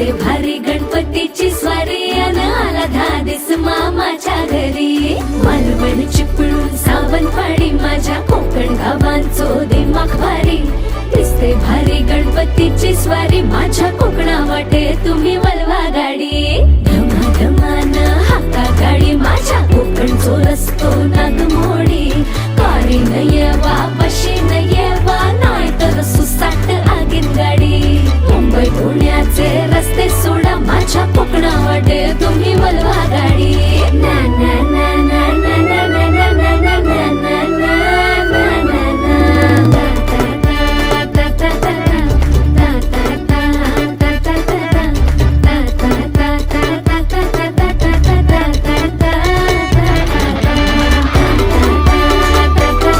दिसते भारी गणपतीची स्वारी अन आला धादिस मामाच्या घरी. मालवण चिपळूण सावंतवाडी माझ्या कोकण गावांचो दिमाग भारी. दिसते भारी गणपतीची स्वारी माझ्या कोकणा वाटे तुम्ही वलवा गाडी. धमा धमान हाका गाडी माझ्या कोकणचो रस्तो